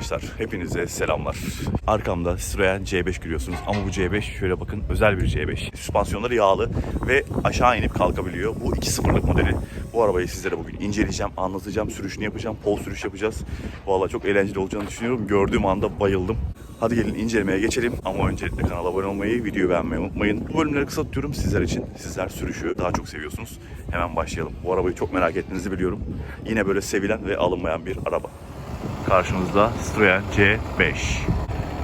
arkadaşlar, hepinize selamlar. Arkamda Citroen C5 görüyorsunuz ama bu C5 şöyle bakın özel bir C5. Süspansiyonları yağlı ve aşağı inip kalkabiliyor. Bu 2.0'lık modeli. Bu arabayı sizlere bugün inceleyeceğim, anlatacağım, sürüşünü yapacağım, pol sürüş yapacağız. Vallahi çok eğlenceli olacağını düşünüyorum. Gördüğüm anda bayıldım. Hadi gelin incelemeye geçelim ama öncelikle kanala abone olmayı, videoyu beğenmeyi unutmayın. Bu bölümleri kısa tutuyorum sizler için. Sizler sürüşü daha çok seviyorsunuz. Hemen başlayalım. Bu arabayı çok merak ettiğinizi biliyorum. Yine böyle sevilen ve alınmayan bir araba. Karşınızda Citroen C5.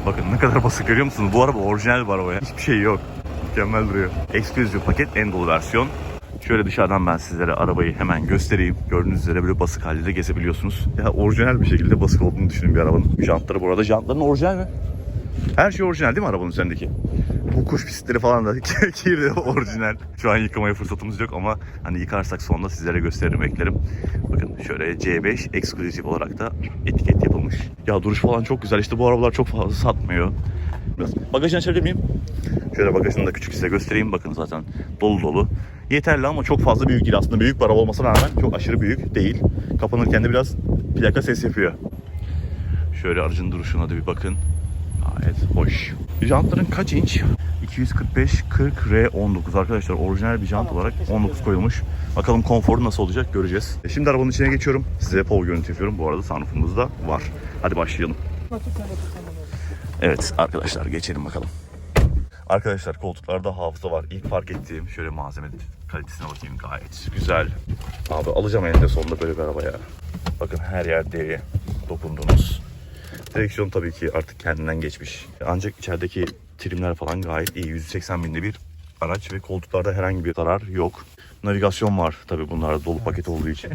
Bakın ne kadar basık görüyor musunuz? Bu araba orijinal bir araba ya. Hiçbir şey yok. Mükemmel duruyor. Exclusive paket en dolu versiyon. Şöyle dışarıdan ben sizlere arabayı hemen göstereyim. Gördüğünüz üzere böyle basık halde de gezebiliyorsunuz. Ya orijinal bir şekilde basık olduğunu düşünün bir arabanın. Jantları bu arada jantların orijinal mi? Her şey orijinal değil mi arabanın üzerindeki? Bu kuş pislikleri falan da kirli orijinal. Şu an yıkamaya fırsatımız yok ama hani yıkarsak sonra sizlere gösteririm eklerim. Bakın şöyle C5 eksklusif olarak da etiket yapılmış. Ya duruş falan çok güzel. İşte bu arabalar çok fazla satmıyor. Biraz bagajını açabilir miyim? Şöyle bagajını da küçük size göstereyim. Bakın zaten dolu dolu. Yeterli ama çok fazla büyük değil aslında. Büyük bir araba olmasına rağmen çok aşırı büyük değil. Kapanırken de biraz plaka ses yapıyor. Şöyle aracın duruşuna da bir bakın. Gayet hoş. Jantların kaç inç? 245 40 R19 arkadaşlar orijinal bir jant olarak 19 koyulmuş. Bakalım konforu nasıl olacak göreceğiz. E, Şimdi arabanın içine geçiyorum. Size pol görüntü yapıyorum. Bu arada sunroofumuz da var. Hadi başlayalım. Evet arkadaşlar geçelim bakalım. Arkadaşlar koltuklarda hafıza var. İlk fark ettiğim şöyle malzeme kalitesine bakayım gayet güzel. Abi alacağım eninde sonunda böyle bir araba ya. Bakın her yer deri dokundunuz. Direksiyon tabii ki artık kendinden geçmiş. Ancak içerideki trimler falan gayet iyi. 180 binde bir araç ve koltuklarda herhangi bir zarar yok. Navigasyon var tabii bunlarda dolu paket olduğu için.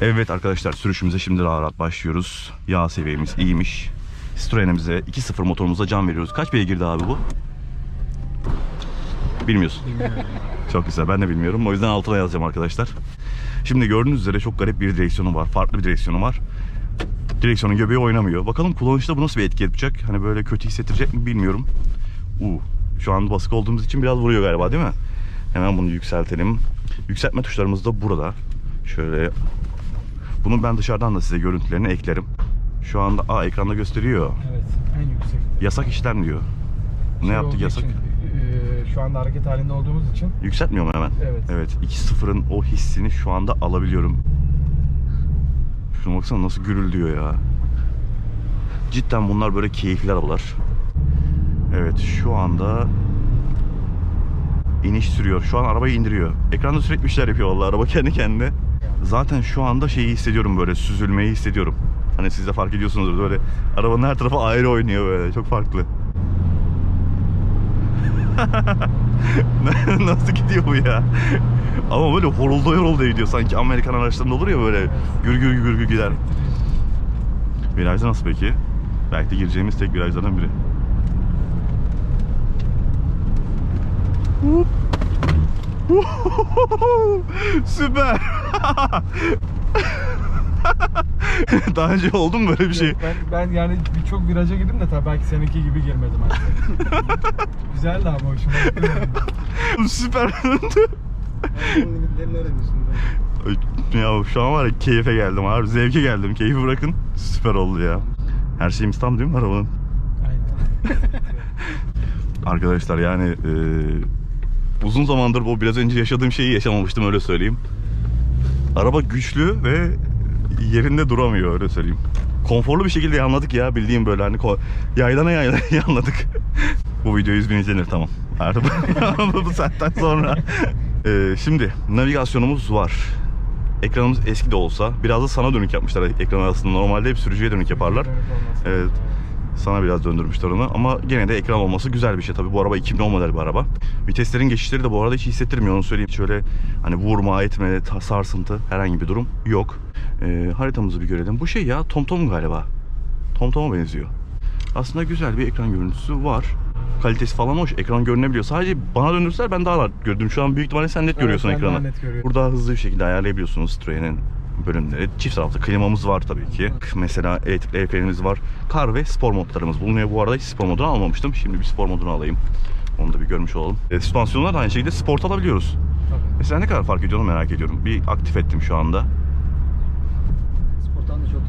Evet arkadaşlar sürüşümüze şimdi rahat rahat başlıyoruz. Yağ seviyemiz iyiymiş. Citroen'imize 2.0 motorumuza can veriyoruz. Kaç beygirdi abi bu? Bilmiyorsun. Çok güzel ben de bilmiyorum. O yüzden altına yazacağım arkadaşlar. Şimdi gördüğünüz üzere çok garip bir direksiyonu var. Farklı bir direksiyonu var. Direksiyonun göbeği oynamıyor. Bakalım kullanışta bu nasıl bir etki yapacak? Hani böyle kötü hissettirecek mi bilmiyorum. Uu, şu an basık olduğumuz için biraz vuruyor galiba değil mi? Hemen bunu yükseltelim. Yükseltme tuşlarımız da burada. Şöyle bunu ben dışarıdan da size görüntülerini eklerim. Şu anda aa ekranda gösteriyor. Evet, en yüksek. Yasak işlem diyor. Ne Şey yaptık olduğu yasak? için, e, şu anda hareket halinde olduğumuz için Yükseltmiyor mu hemen? Evet. Evet 2-0'ın o hissini şu anda alabiliyorum. Şuna baksana nasıl gürüldüyor ya. Cidden bunlar böyle keyifli arabalar. Evet şu anda iniş sürüyor. Şu an arabayı indiriyor. Ekranda sürekli bir şeyler yapıyor vallahi araba kendi kendine. Zaten şu anda şeyi hissediyorum böyle süzülmeyi hissediyorum. Hani siz de fark ediyorsunuzdur böyle arabanın her tarafı ayrı oynuyor böyle çok farklı. Nasıl gidiyor bu ya? Ama böyle horulda horulda gidiyor. Sanki Amerikan araçlarında olur ya böyle gür gür gür gider. Virajda nasıl peki? Belki de gireceğimiz tek virajlardan biri. Süper. Daha önce oldu mu böyle bir şey? ben, ben yani birçok viraja girdim de tabii belki seninki gibi girmedim. Hani. Güzeldi ama hoşuma gitti. yani. Süper. Limitlerini öğreniyorsun. ya şu an var ya keyfe geldim abi. Zevke geldim. Keyfi bırakın. Süper oldu ya. Her şeyimiz tam değil mi arabanın? Aynen. Arkadaşlar yani e, uzun zamandır bu biraz önce yaşadığım şeyi yaşamamıştım öyle söyleyeyim. Araba güçlü ve yerinde duramıyor öyle söyleyeyim. Konforlu bir şekilde yanladık ya bildiğim böyle hani yaylana yaylana yanladık. bu video 100 bin izlenir tamam. Artık bu saatten sonra. E, şimdi navigasyonumuz var. Ekranımız eski de olsa biraz da sana dönük yapmışlar ekran aslında. Normalde hep sürücüye dönük yaparlar. Evet. Sana biraz döndürmüşler onu ama gene de ekran olması güzel bir şey tabii. Bu araba 2010 model bir araba. Viteslerin geçişleri de bu arada hiç hissettirmiyor onu söyleyeyim. Şöyle hani vurma, etme, sarsıntı herhangi bir durum yok. Ee, haritamızı bir görelim. Bu şey ya TomTom galiba. TomTom'a benziyor. Aslında güzel bir ekran görüntüsü var. Kalitesi falan hoş. Ekran görünebiliyor. Sadece bana döndürseler ben daha rahat gördüm. Şu an büyük ihtimalle sen net Evet, görüyorsun ekranı. net. Burada hızlı bir şekilde ayarlayabiliyorsunuz Citroen'in bölümleri. Çift taraflı klimamız var tabii ki. Mesela elektrikli EP'miz var. Kar ve spor modlarımız bulunuyor. Bu arada hiç spor modunu almamıştım. Şimdi bir spor modunu alayım. Onu da bir görmüş olalım. E, süspansiyonlar da aynı şekilde sport alabiliyoruz. Tabii. Mesela ne kadar fark ediyor onu merak ediyorum. Bir aktif ettim şu anda. Sportan da çok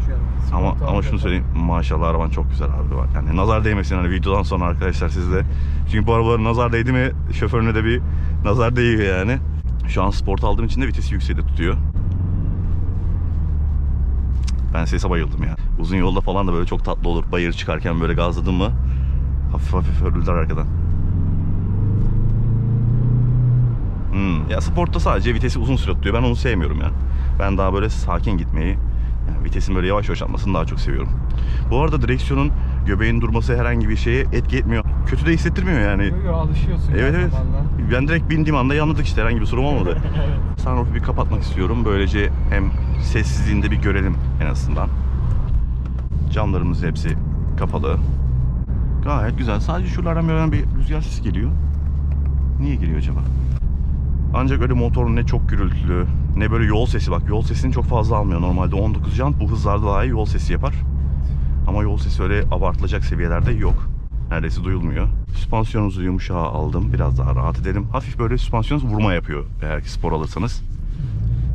düşüyor. Ama ama şunu söyleyeyim maşallah araban çok güzel abi bak. Yani nazar değmesin hani videodan sonra arkadaşlar sizde. Çünkü bu arabalar nazar değdi mi şoförüne de bir nazar değiyor yani. Şu an sport aldığım için de vitesi yüksekte tutuyor. Ben sese bayıldım ya. Uzun yolda falan da böyle çok tatlı olur. Bayır çıkarken böyle gazladın mı hafif hafif hırıldar arkadan. Hmm. Ya sportta sadece vitesi uzun süre tutuyor. Ben onu sevmiyorum ya. Ben daha böyle sakin gitmeyi, yani vitesin böyle yavaş yavaş atmasını daha çok seviyorum. Bu arada direksiyonun göbeğin durması herhangi bir şeye etki etmiyor. Kötü de hissettirmiyor yani. Yo, yo, alışıyorsun Evet evet. zamanla. Ben direkt bindiğim anda yanladık işte herhangi bir sorun olmadı. evet. Sunroof'u bir kapatmak istiyorum. Böylece hem sessizliğinde bir görelim en azından. Camlarımız hepsi kapalı. Gayet güzel. Sadece şuralardan böyle bir rüzgar sesi geliyor. Niye geliyor acaba? Ancak öyle motor ne çok gürültülü ne böyle yol sesi bak yol sesini çok fazla almıyor. Normalde 19 jant bu hızlarda daha iyi yol sesi yapar. Ama yol sesi öyle abartılacak seviyelerde yok. Neredeyse duyulmuyor. Süspansiyonunuzu yumuşağa aldım. Biraz daha rahat edelim. Hafif böyle süspansiyonunuz vurma yapıyor eğer ki spor alırsanız.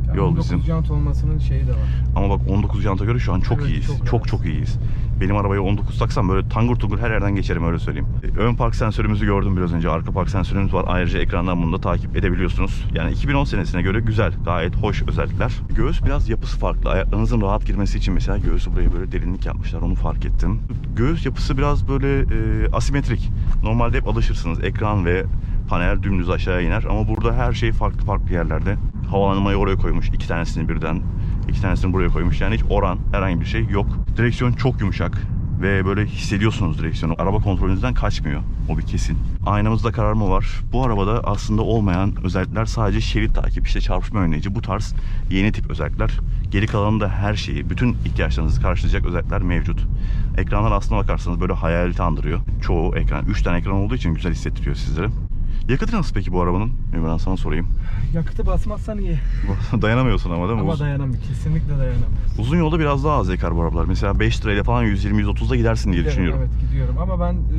Ya Yol 19 bizim. jant olmasının şeyi de var. Ama bak 19 janta göre şu an çok Evet, iyiyiz. çok Çok çok, iyiyiz. Benim arabaya 19 taksam böyle tangur tungur her yerden geçerim öyle söyleyeyim. Ön park sensörümüzü gördüm biraz önce. Arka park sensörümüz var. Ayrıca ekrandan bunu da takip edebiliyorsunuz. Yani 2010 senesine göre güzel. Gayet hoş özellikler. Göğüs biraz yapısı farklı. Ayaklarınızın rahat girmesi için mesela göğüsü buraya böyle derinlik yapmışlar. Onu fark ettim. Göğüs yapısı biraz böyle e, asimetrik. Normalde hep alışırsınız. Ekran ve panel dümdüz aşağıya iner. Ama burada her şey farklı farklı yerlerde. Havalandırmayı oraya koymuş. iki tanesini birden. İki tanesini buraya koymuş. Yani hiç oran herhangi bir şey yok. Direksiyon çok yumuşak. Ve böyle hissediyorsunuz direksiyonu. Araba kontrolünüzden kaçmıyor. O bir kesin. Aynamızda kararma var. Bu arabada aslında olmayan özellikler sadece şerit takip, işte çarpışma önleyici. Bu tarz yeni tip özellikler. Geri kalanında her şeyi, bütün ihtiyaçlarınızı karşılayacak özellikler mevcut. Ekranlar aslına bakarsanız böyle hayaleti andırıyor. Çoğu ekran, 3 tane ekran olduğu için güzel hissettiriyor sizlere. Yakıtı nasıl peki bu arabanın? Ümran sana sorayım. Yakıtı basmazsan iyi. Dayanamıyorsun ama değil mi? Ama Uz- dayanamıyor. Kesinlikle dayanamıyorsun. uzun yolda biraz daha az yakar bu arabalar. Mesela 5 lirayla falan 120-130'da gidersin diye Giderim, düşünüyorum. Evet gidiyorum ama ben e,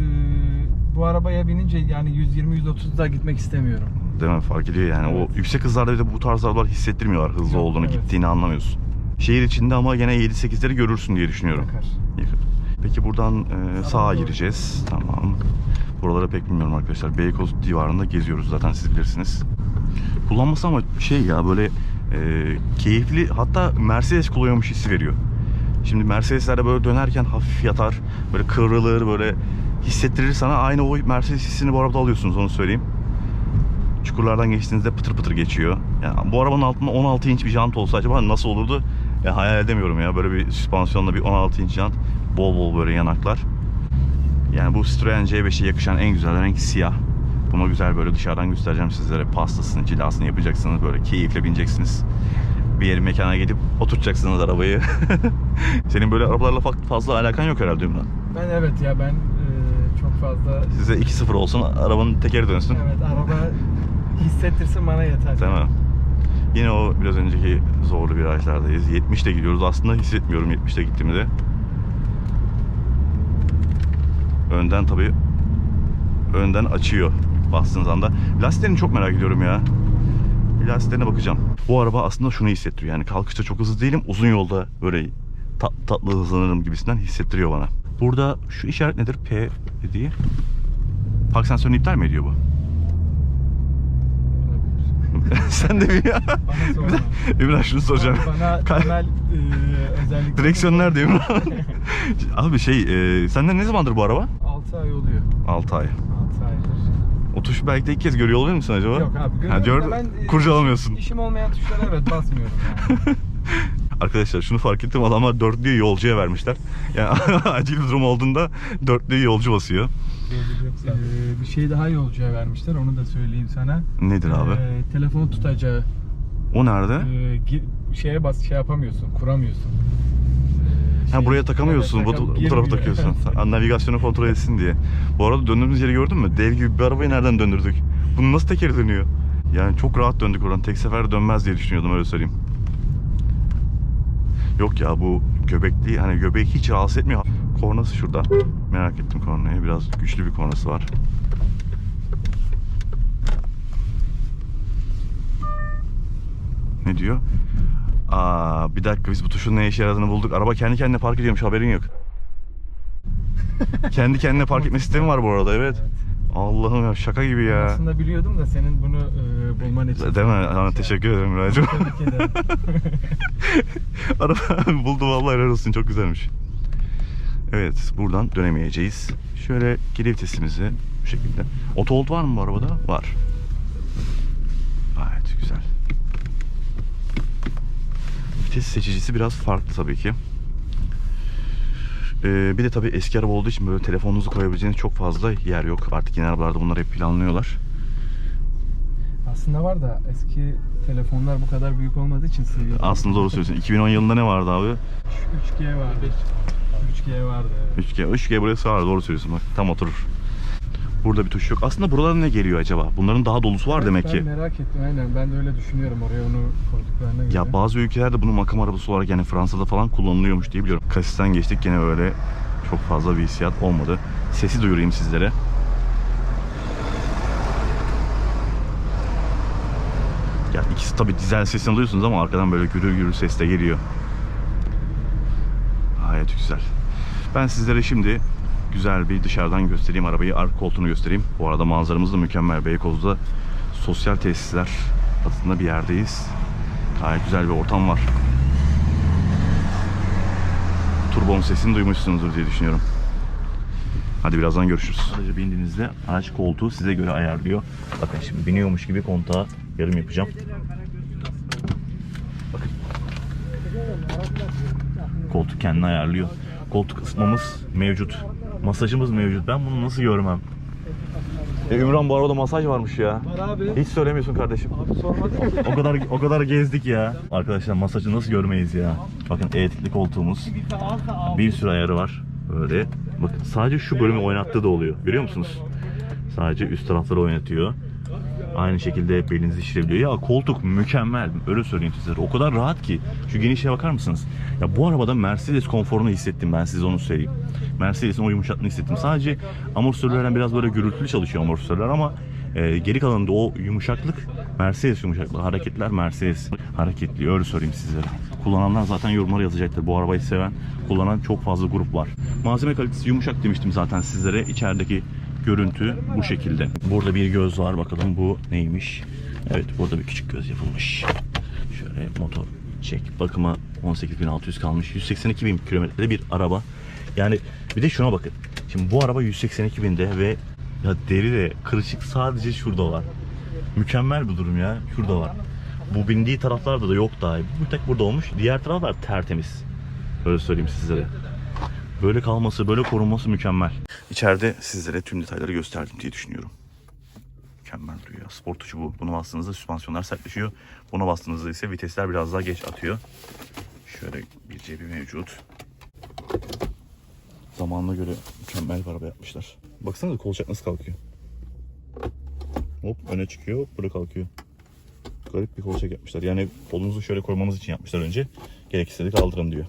bu arabaya binince yani 120-130'da gitmek istemiyorum. Değil mi? Fark ediyor yani. Evet. O yüksek hızlarda bir de bu tarz arabalar hissettirmiyorlar hızlı Yok, olduğunu, evet. gittiğini anlamıyorsun. Şehir içinde ama gene 7-8'leri görürsün diye düşünüyorum. Yakar. Peki buradan e, sağa doğru. gireceğiz. Tamam. Buraları pek bilmiyorum arkadaşlar. Beykoz civarında geziyoruz zaten siz bilirsiniz. Kullanması ama şey ya böyle e, keyifli hatta Mercedes kullanıyormuş hissi veriyor. Şimdi Mercedeslerde böyle dönerken hafif yatar, böyle kıvrılır, böyle hissettirir sana. Aynı o Mercedes hissini bu arabada alıyorsunuz onu söyleyeyim. Çukurlardan geçtiğinizde pıtır pıtır geçiyor. Yani bu arabanın altında 16 inç bir jant olsa acaba nasıl olurdu? Ya hayal edemiyorum ya böyle bir süspansiyonla bir 16 inç jant. Bol bol böyle yanaklar. Yani bu Citroen C5'e yakışan en güzel renk siyah. Bunu güzel böyle dışarıdan göstereceğim sizlere. Pastasını, cilasını yapacaksınız. Böyle keyifle bineceksiniz. Bir yeri mekana gidip oturacaksınız arabayı. Senin böyle arabalarla fa- fazla alakan yok herhalde Ümran. Ben evet ya ben e, çok fazla Size 2-0 olsun arabanın tekeri dönsün. evet araba hissettirsin bana yeter. Değil mi? Yine o biraz önceki zorlu virajlardayız. 70'te gidiyoruz. Aslında hissetmiyorum 70'te gittiğimde. Önden tabii önden açıyor bastığınız anda. Lastiklerini çok merak ediyorum ya. Lastiklerine bakacağım. Bu araba aslında şunu hissettiriyor. Yani kalkışta çok hızlı değilim. Uzun yolda böyle tat, tatlı hızlanırım gibisinden hissettiriyor bana. Burada şu işaret nedir? P dediği. Park sensörünü iptal mi ediyor bu? Sen de bir ya. Ümran şunu soracağım. Bana temel e, özellik. Direksiyon nerede Ümran? Abi şey, e, senden ne zamandır bu araba? 6 ay oluyor. 6 ay. 6 aydır. O tuşu belki de ilk kez görüyor olabilir misin acaba? Yok abi. Ha, görüyorum gör, da ben, e, kurcalamıyorsun. İşim olmayan tuşlara evet basmıyorum yani. Arkadaşlar şunu fark ettim adamlar dörtlüyü yolcuya vermişler. Yani acil bir durum olduğunda dörtlüyü yolcu basıyor. Ee, bir şey daha yolcuya vermişler onu da söyleyeyim sana. Nedir abi? Ee, telefonu tutacağı O nerede? e, gi- şeye bas şey yapamıyorsun, kuramıyorsun. Ee, Ha şey- buraya takamıyorsun, bu, bu tarafa takıyorsun. Ha, Navigasyonu kontrol etsin diye. Bu arada döndüğümüz yeri gördün mü? Dev gibi bir arabayı nereden döndürdük? Bunu nasıl tekeri dönüyor? Yani çok rahat döndük oradan. Tek sefer dönmez diye düşünüyordum öyle söyleyeyim. Yok ya bu göbekli hani göbeği hiç rahatsız etmiyor. Kornası şurada. Merak ettim kornayı. Biraz güçlü bir kornası var. Ne diyor? Aa, bir dakika biz bu tuşun ne işe yaradığını bulduk. Araba kendi kendine park ediyormuş haberin yok. kendi kendine park etme sistemi var bu arada evet. Allah'ım ya şaka gibi ya. Aslında biliyordum da senin bunu e, bulman için. Değil mi? Aa, teşekkür ederim Müracığım. Tebrik ederim. Araba buldu vallahi helal olsun çok güzelmiş. Evet buradan dönemeyeceğiz. Şöyle geri vitesimizi bu şekilde. Otohold var mı bu arabada? Var. Gayet güzel. Vites seçicisi biraz farklı tabii ki. Ee, bir de tabii eski araba olduğu için böyle telefonunuzu koyabileceğiniz çok fazla yer yok. Artık yeni arabalarda bunları hep planlıyorlar. Aslında var da eski telefonlar bu kadar büyük olmadığı için sığıyor. Aslında doğru söylüyorsun. 2010 yılında ne vardı abi? 3G vardı. 3G vardı. evet. 3G. 3G buraya sığar doğru söylüyorsun bak. Tam oturur. Burada bir tuş yok. Aslında buralara ne geliyor acaba? Bunların daha dolusu var demek ben ki. merak ettim aynen. Ben de öyle düşünüyorum oraya onu koyduklarına göre. Ya bazı ülkelerde bunu makam arabası olarak yani Fransa'da falan kullanılıyormuş diye biliyorum. Kasisten geçtik gene öyle çok fazla bir hissiyat olmadı. Sesi duyurayım sizlere. Ya ikisi tabi dizel sesini duyuyorsunuz ama arkadan böyle gürül gürül ses de geliyor. Gayet güzel. Ben sizlere şimdi güzel bir dışarıdan göstereyim arabayı. Arka koltuğunu göstereyim. Bu arada manzaramız da mükemmel. Beykoz'da sosyal tesisler adında bir yerdeyiz. Gayet güzel bir ortam var. Turbonun sesini duymuşsunuzdur diye düşünüyorum. Hadi birazdan görüşürüz. Araca bindiğinizde araç koltuğu size göre ayarlıyor. Bakın şimdi biniyormuş gibi kontağa yarım yapacağım. Bakın. Koltuk kendini ayarlıyor. Koltuk ısıtmamız mevcut. Masajımız mevcut. Ben bunu nasıl görmem? E Ümran bu arada masaj varmış ya. Var abi. Hiç söylemiyorsun kardeşim. Abi sormadın mı? O kadar o kadar gezdik ya. Arkadaşlar masajı nasıl görmeyiz ya. Bakın elektrikli koltuğumuz. Bir sürü ayarı var. Böyle. Bakın sadece şu bölümü oynattığı da oluyor. Görüyor musunuz? Sadece üst tarafları oynatıyor. Aynı şekilde belinizi şişirebiliyor. Ya koltuk mükemmel. Öyle söyleyeyim sizlere. O kadar rahat ki. Şu genişliğe bakar mısınız? Ya bu arabada Mercedes konforunu hissettim ben size onu söyleyeyim. Mercedes'in o yumuşaklığını hissettim. Sadece amortisörlerden biraz böyle gürültülü çalışıyor amortisörler ama e, geri kalanında o yumuşaklık Mercedes yumuşaklığı. Hareketler Mercedes hareketli. Öyle söyleyeyim sizlere. Kullananlar zaten yorumlara yazacaktır. Bu arabayı seven, kullanan çok fazla grup var. Malzeme kalitesi yumuşak demiştim zaten sizlere. İçerideki görüntü bu şekilde. Burada bir göz var bakalım bu neymiş. Evet burada bir küçük göz yapılmış. Şöyle motor çek bakıma 18.600 kalmış. 182.000 kilometrede bir araba. Yani bir de şuna bakın. Şimdi bu araba 182.000'de ve ya deri de kırışık sadece şurada var. Mükemmel bir durum ya. Şurada var. Bu bindiği taraflarda da yok daha. Bu tek burada olmuş. Diğer taraflar tertemiz. Öyle söyleyeyim sizlere. Böyle kalması, böyle korunması mükemmel. İçeride sizlere tüm detayları gösterdim diye düşünüyorum. Mükemmel duruyor. Spor tuşu bu. Bunu bastığınızda süspansiyonlar sertleşiyor. Buna bastığınızda ise vitesler biraz daha geç atıyor. Şöyle bir cebi mevcut. Zamanına göre mükemmel bir araba yapmışlar. Baksana kolçak nasıl kalkıyor. Hop öne çıkıyor, böyle kalkıyor. Garip bir kolçak yapmışlar. Yani kolunuzu şöyle korumanız için yapmışlar önce. Gerekirse de kaldırın diyor.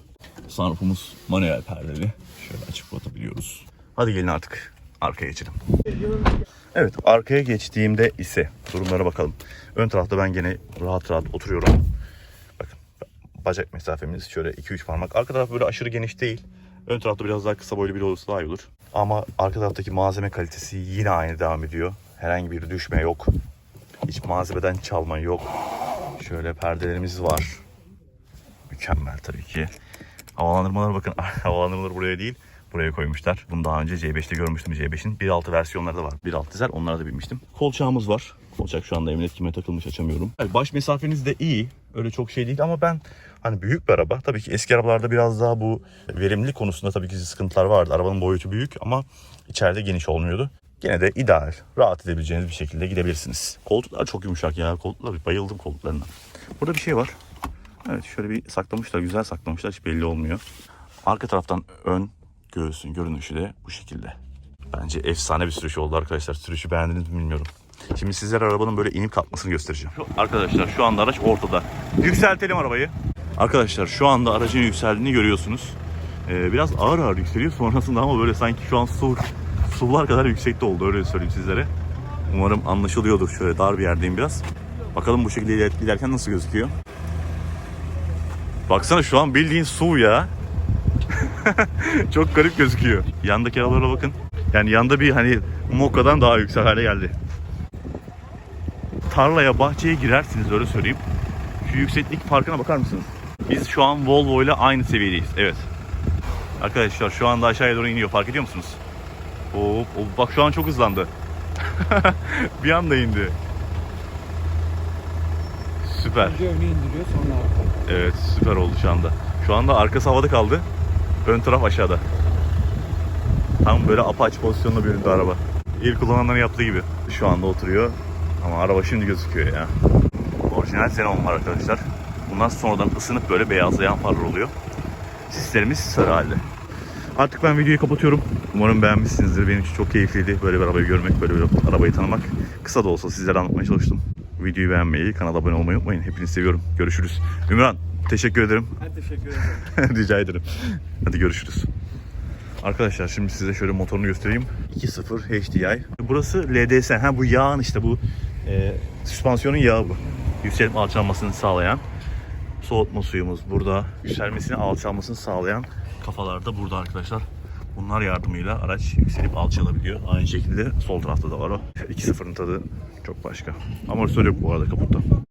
Sunroofumuz manuel perdeli. Şöyle açıp kapatabiliyoruz. Hadi gelin artık arkaya geçelim. Evet arkaya geçtiğimde ise durumlara bakalım. Ön tarafta ben gene rahat rahat oturuyorum. Bakın bacak mesafemiz şöyle 2-3 parmak. Arka taraf böyle aşırı geniş değil. Ön tarafta biraz daha kısa boylu biri olursa daha iyi olur. Ama arka taraftaki malzeme kalitesi yine aynı devam ediyor. Herhangi bir düşme yok. Hiç malzemeden çalma yok. Şöyle perdelerimiz var. Mükemmel tabii ki. Havalandırmalar bakın havalandırmaları buraya değil buraya koymuşlar. Bunu daha önce C5'te görmüştüm C5'in. 1.6 versiyonları da var. 1.6 dizel onlara da binmiştim. Kolçağımız var. Kolçak şu anda emniyet kime takılmış açamıyorum. Yani baş mesafeniz de iyi. Öyle çok şey değil ama ben hani büyük bir araba. Tabii ki eski arabalarda biraz daha bu verimlilik konusunda tabii ki sıkıntılar vardı. Arabanın boyutu büyük ama içeride geniş olmuyordu. Gene de ideal, rahat edebileceğiniz bir şekilde gidebilirsiniz. Koltuklar çok yumuşak ya. Koltuklar bayıldım koltuklarına. Burada bir şey var. Evet şöyle bir saklamışlar. Güzel saklamışlar. Hiç belli olmuyor. Arka taraftan ön göğsün görünüşü de bu şekilde. Bence efsane bir sürüş oldu arkadaşlar. Sürüşü beğendiniz mi bilmiyorum. Şimdi sizlere arabanın böyle inip kalkmasını göstereceğim. Arkadaşlar şu anda araç ortada. Yükseltelim arabayı. Arkadaşlar şu anda aracın yükseldiğini görüyorsunuz. Ee, biraz ağır ağır yükseliyor sonrasında ama böyle sanki şu an su, sular kadar yüksekte oldu öyle söyleyeyim sizlere. Umarım anlaşılıyordur. Şöyle dar bir yerdeyim biraz. Bakalım bu şekilde giderken nasıl gözüküyor. Baksana şu an bildiğin su ya. Çok garip gözüküyor. Yandaki arabalara bakın. Yani yanda bir hani Mokka'dan daha yüksek hale geldi. Tarlaya, bahçeye girersiniz öyle söyleyeyim. Şu yükseklik farkına bakar mısınız? Biz şu an Volvo ile aynı seviyedeyiz. Evet. Arkadaşlar şu anda aşağıya doğru iniyor. Fark ediyor musunuz? Hop, hop. Bak şu an çok hızlandı. bir anda indi. Süper. Önce önü indiriyor sonra arka. Evet süper oldu şu anda. Şu anda arkası havada kaldı. Ön taraf aşağıda. Tam böyle apaç pozisyonda büründü araba. İlk kullananların yaptığı gibi. Şu anda oturuyor. Ama araba şimdi gözüküyor ya. Orijinal Xenon var arkadaşlar. Bundan sonradan ısınıp böyle beyazlayan farlar oluyor. Sislerimiz sarı halde. Artık ben videoyu kapatıyorum. Umarım beğenmişsinizdir. Benim için çok keyifliydi böyle bir arabayı görmek, böyle bir arabayı tanımak. Kısa da olsa sizlere anlatmaya çalıştım. Videoyu beğenmeyi, kanala abone olmayı unutmayın. Hepinizi seviyorum. Görüşürüz. Ümran, teşekkür ederim. Ben teşekkür ederim. Rica ederim. Hadi görüşürüz. Arkadaşlar şimdi size şöyle motorunu göstereyim. 2.0 HDI. Burası LDS. Ha bu yağın işte bu e, süspansiyonun yağı bu. Yükselip alçalmasını sağlayan. Soğutma suyumuz burada. Yükselmesini alçalmasını sağlayan kafalar da burada arkadaşlar. Bunlar yardımıyla araç yükselip alçalabiliyor. Aynı şekilde sol tarafta da var o. 2.0'ın tadı çok başka. Amortisör yok bu arada kaputta.